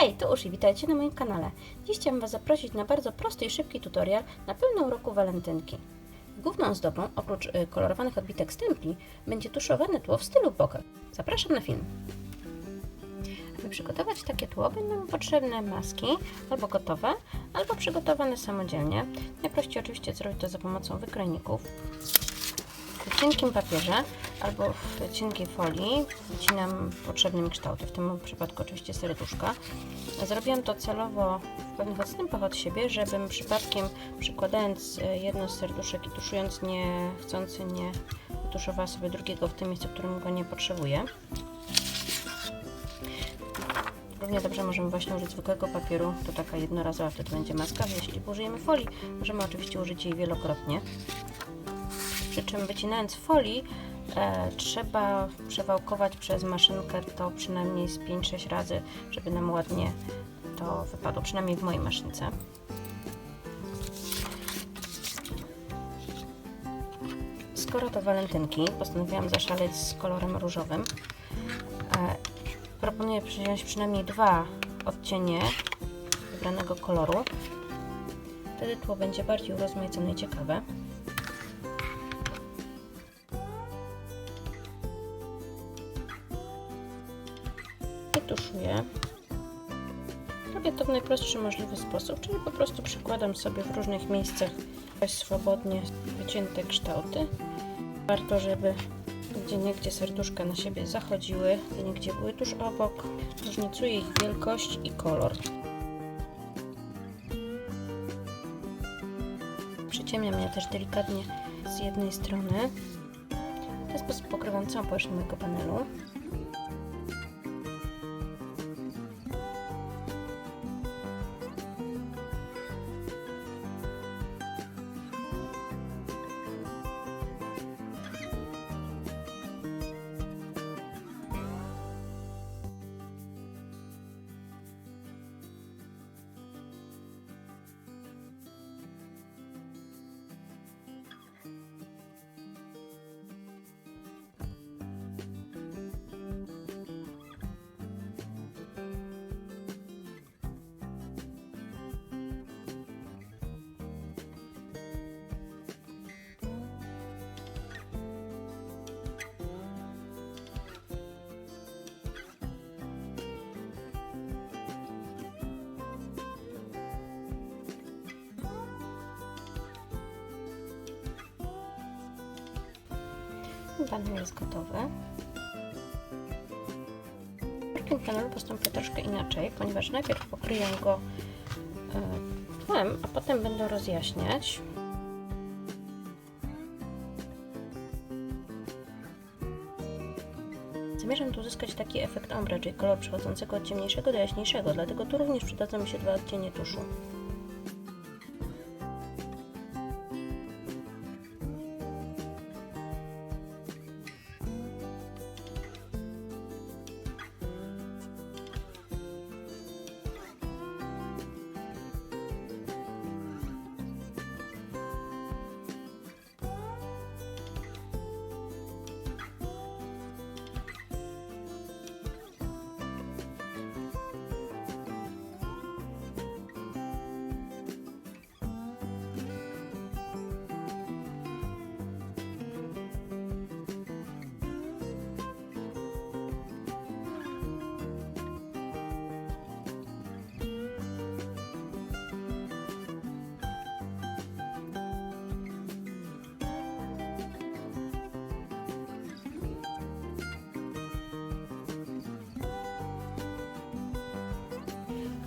Hej, to Uszy, witajcie na moim kanale. Dziś chciałam Was zaprosić na bardzo prosty i szybki tutorial na pełną roku walentynki. Główną zdobą, oprócz y, kolorowanych odbitek stempli, będzie tuszowane tło w stylu bokeh. Zapraszam na film. Aby przygotować takie tło będą potrzebne maski, albo gotowe, albo przygotowane samodzielnie. Najprościej oczywiście zrobić to za pomocą wykrojników. W cienkim papierze albo w cienkiej folii wycinam potrzebne mi kształty, w tym przypadku oczywiście serduszka. Zrobiłam to celowo w pewnych odstępach od siebie, żebym przypadkiem przykładając e, jedno z serduszek i tuszując niechcący nie wytuszowała sobie drugiego w tym miejscu, w którym go nie potrzebuję. Równie dobrze możemy właśnie użyć zwykłego papieru, to taka jednorazowa wtedy będzie maska. Jeśli użyjemy folii, możemy oczywiście użyć jej wielokrotnie. Przy czym wycinając folii e, trzeba przewałkować przez maszynkę to przynajmniej z 5-6 razy, żeby nam ładnie to wypadło, przynajmniej w mojej maszynce. Skoro to walentynki, postanowiłam zaszaleć z kolorem różowym. E, proponuję wziąć przynajmniej dwa odcienie wybranego koloru. Wtedy tło będzie bardziej urozmaicone i ciekawe. Najprostszy możliwy sposób, czyli po prostu przykładam sobie w różnych miejscach swobodnie wycięte kształty. Warto, żeby gdzie niegdzie serduszka na siebie zachodziły, gdzie niegdzie były tuż obok. Różnicuję ich wielkość i kolor. Przyciemniam je też delikatnie z jednej strony. W ten sposób pokrywam całą powierzchnię mojego panelu. Panel jest gotowy. Drugim panelu postąpię troszkę inaczej, ponieważ najpierw pokryję go e, tłem, a potem będę rozjaśniać. Zamierzam tu uzyskać taki efekt ombre, czyli kolor przechodzącego od ciemniejszego do jaśniejszego, dlatego tu również przydadzą mi się dwa odcienie tuszu.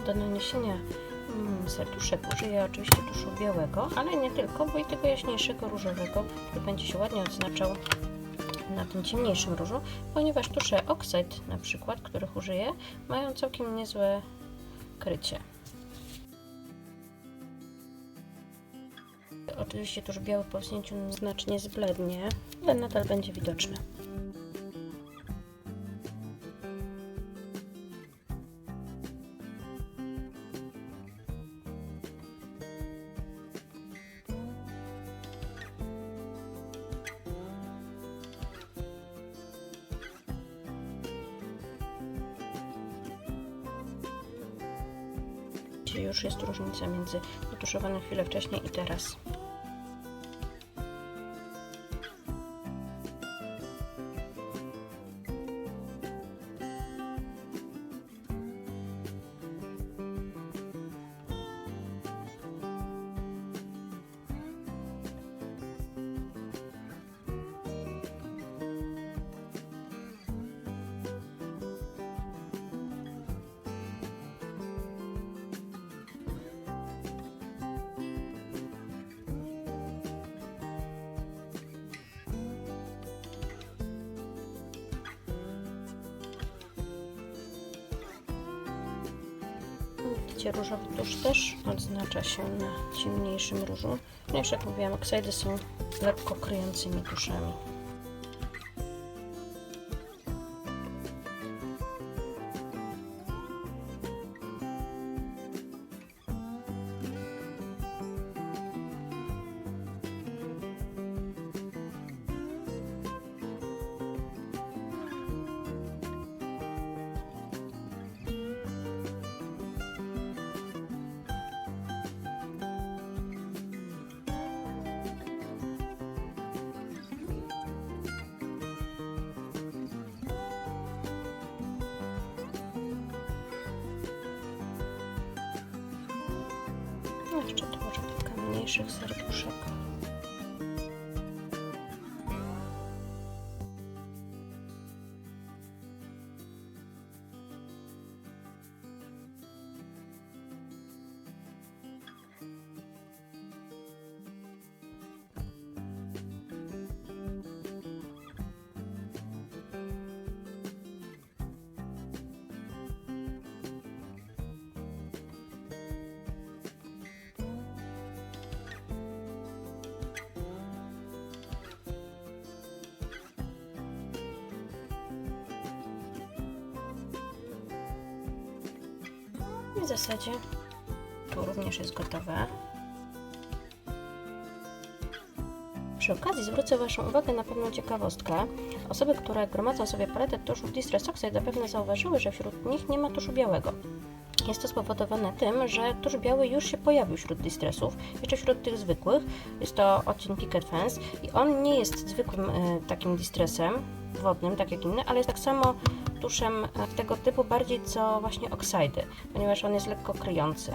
Do naniesienia mm, serduszek użyję oczywiście tuszu białego, ale nie tylko, bo i tego jaśniejszego różowego, który będzie się ładnie odznaczał na tym ciemniejszym różu, ponieważ tusze Oxide na przykład, których użyję, mają całkiem niezłe krycie. Oczywiście tuż biały po wsunięciu znacznie zblednie, ale nadal będzie widoczny. Gdzie już jest różnica między wytuszowanym chwilę wcześniej i teraz. Widzicie, różowy tusz też odznacza się na ciemniejszym różu. Ponieważ jak mówiłam, oksajdy są lekko kryjącymi tuszami. No, jeszcze tu może kilka mniejszych serduszek. I w zasadzie tu również jest gotowe. Przy okazji zwrócę Waszą uwagę na pewną ciekawostkę. Osoby, które gromadzą sobie paletę tuszów Distress Oxide zapewne zauważyły, że wśród nich nie ma tuszu białego. Jest to spowodowane tym, że tusz biały już się pojawił wśród distressów, jeszcze wśród tych zwykłych. Jest to odcień Picket Fence i on nie jest zwykłym y, takim distressem wodnym, tak jak inne, ale jest tak samo tuszem e, tego typu bardziej co właśnie oksajdy, ponieważ on jest lekko kryjący.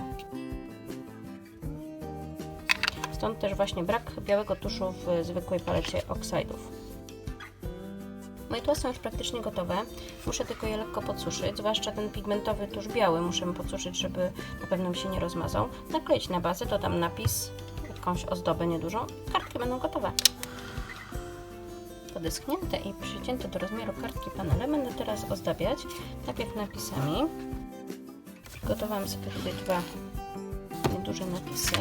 Stąd też właśnie brak białego tuszu w zwykłej palecie oksajdów. Moje tła są już praktycznie gotowe. Muszę tylko je lekko podsuszyć, zwłaszcza ten pigmentowy tusz biały muszę podsuszyć, żeby na pewno mi się nie rozmazał. Nakleić na bazę, dodam napis, jakąś ozdobę niedużą. Kartki będą gotowe. Podeschnięte i przycięte do rozmiaru kartki panele będę teraz ozdabiać najpierw napisami. Przygotowałam sobie tutaj dwa nieduże napisy.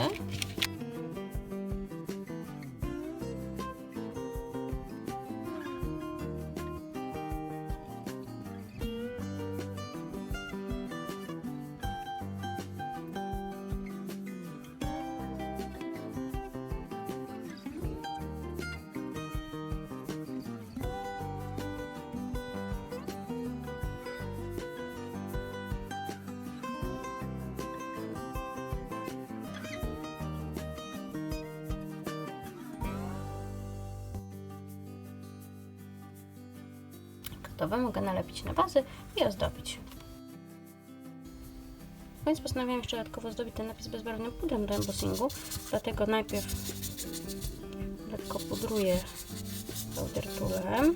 Gotowe. Mogę nalepić na bazę i ozdobić. Więc postanowiłam jeszcze dodatkowo zdobić ten napis bezbarwnym pudrem do embossingu, dlatego najpierw lekko pudruję powder toolem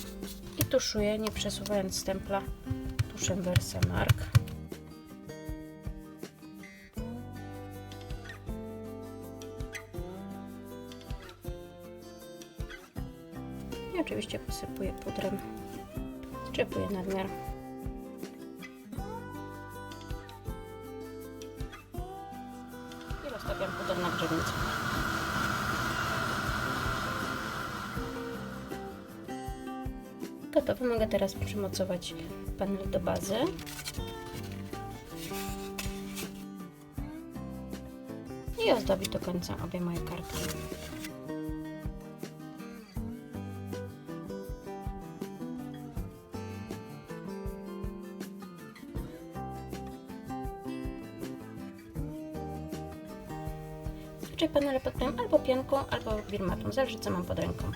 i tuszuję, nie przesuwając stempla tuszem Versamark. I oczywiście posypuję pudrem Szczepuję nadmiar. I rozstawiam puder na grzewnicy. Gotowe. Mogę teraz przymocować panel do bazy. I ozdobić do końca obie moje kartki. Zazwyczaj panele podklejam albo pianką, albo birmatą, zależy co mam pod ręką.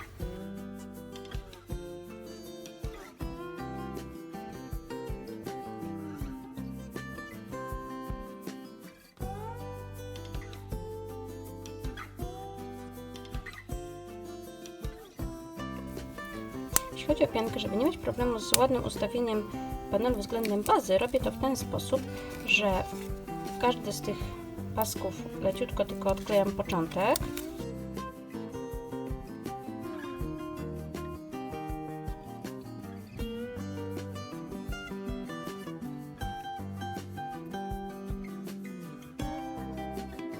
Jeśli chodzi o piankę, żeby nie mieć problemu z ładnym ustawieniem panelu względem bazy, robię to w ten sposób, że każdy z tych pasków leciutko tylko odklejam początek.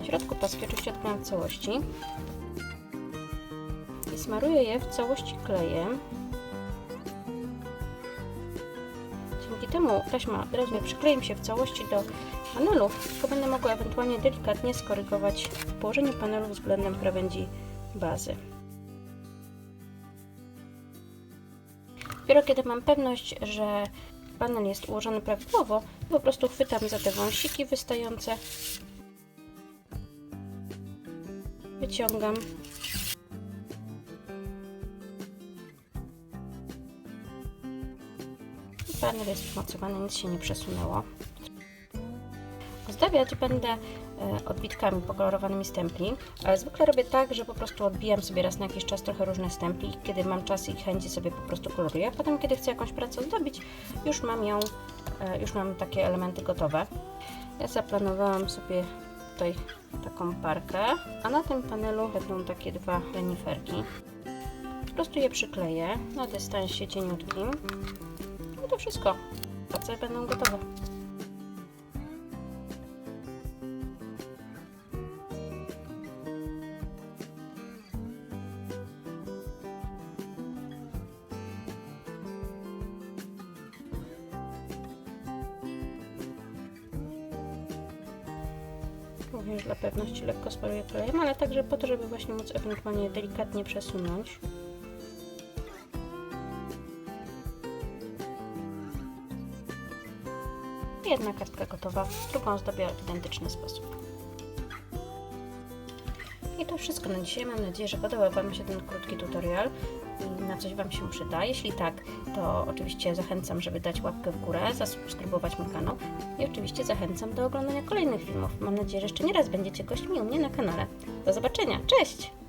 W środku paski oczywiście odklejam w całości i smaruję je w całości klejem. Dzięki temu taśma od razu nie przykleję się w całości do panelu, tylko będę mogła ewentualnie delikatnie skorygować położenie panelu względem krawędzi bazy. Dopiero kiedy mam pewność, że panel jest ułożony prawidłowo, po prostu chwytam za te wąsiki wystające, wyciągam Panel jest przymocowany, nic się nie przesunęło. Ozdabiać będę e, odbitkami pokolorowanymi stempli, ale zwykle robię tak, że po prostu odbijam sobie raz na jakiś czas trochę różne stempli i kiedy mam czas i chęci sobie po prostu koloruję, potem kiedy chcę jakąś pracę ozdobić, już mam ją, e, już mam takie elementy gotowe. Ja zaplanowałam sobie tutaj taką parkę, a na tym panelu będą takie dwa reniferki. Po prostu je przykleję na dystansie cieniutkim. No to wszystko. Prace będą gotowe. Również dla pewności lekko sparuję klejem, ale także po to, żeby właśnie móc ewentualnie delikatnie przesunąć. Jedna kartka gotowa, drugą zdobię w identyczny sposób. I to wszystko na dzisiaj. Mam nadzieję, że podobał Wam się ten krótki tutorial i na coś Wam się przyda. Jeśli tak, to oczywiście zachęcam, żeby dać łapkę w górę, zasubskrybować mój kanał i oczywiście zachęcam do oglądania kolejnych filmów. Mam nadzieję, że jeszcze nie raz będziecie gośćmi u mnie na kanale. Do zobaczenia, cześć!